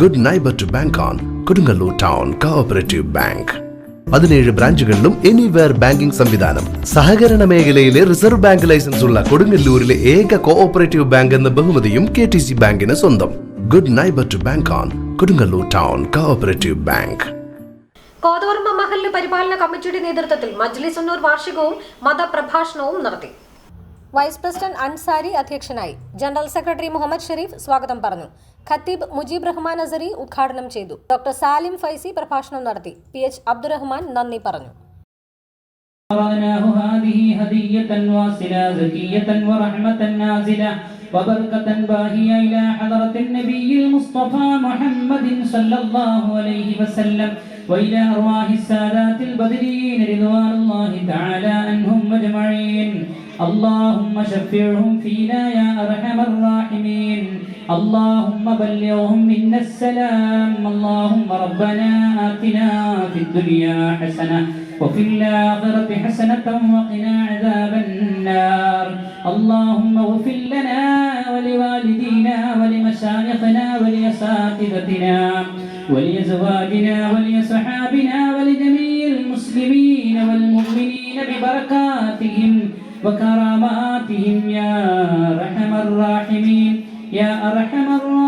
Good neighbour to bank on Kodungallur town cooperative bank പതിനേഴ് ബ്രാഞ്ചുകളിലും anywhere banking സംവിധാനം. സഹകരണ മേഖലയിലെ റിസർവ് ബാങ്ക് ലൈസൻസ് ഉള്ള കൊടുങ്ങല്ലൂരിലെ ഏക കോഓപ്പറേറ്റീവ് ബാങ്ക് എന്ന ബഹുമതിയും കെ ടി സി ബാങ്കിന് സ്വന്തം. Good neighbour to bank on Kodungallur town cooperative bank Kothavarma മഹല്ല് പരിപാലന കമ്മിറ്റിയുടെ നേതൃത്വത്തിൽ മജ്ലിസ് ഉന്നൂർ വാർഷികവും മതപ്രഭാഷണവും നടത്തി. വൈസ് പ്രസിഡന്റ് അൻസാരി അധ്യക്ഷനായി ജനറൽ സെക്രട്ടറി മുഹമ്മദ് ഷെരീഫ് സ്വാഗതം പറഞ്ഞു ഖത്തീബ് മുജീബ് റഹ്മാൻ അസറി ഉദ്ഘാടനം ചെയ്തു ഡോക്ടർ സാലിം ഫൈസി പ്രഭാഷണം നടത്തി പി എച്ച് അബ്ദുറഹ്മാൻ നന്ദി പറഞ്ഞു قرأناه هذه هدية واصلة زكية ورحمة نازلة وبركة باهية إلى حضرة النبي المصطفى محمد صلى الله عليه وسلم وإلى أرواح السادات البدرين رضوان الله تعالى عنهم أجمعين اللهم شفعهم فينا يا أرحم الراحمين. اللهم بلغهم منا السلام. اللهم ربنا آتنا في الدنيا حسنة وفي الآخرة حسنة وقنا عذاب النار. اللهم اغفر لنا ولوالدينا ولمشايخنا ولأساتذتنا ولأزواجنا ولأصحابنا ولجميع المسلمين والمؤمنين ببركاتهم. وكراماتهم يا أرحم الراحمين يا أرحم الراحمين.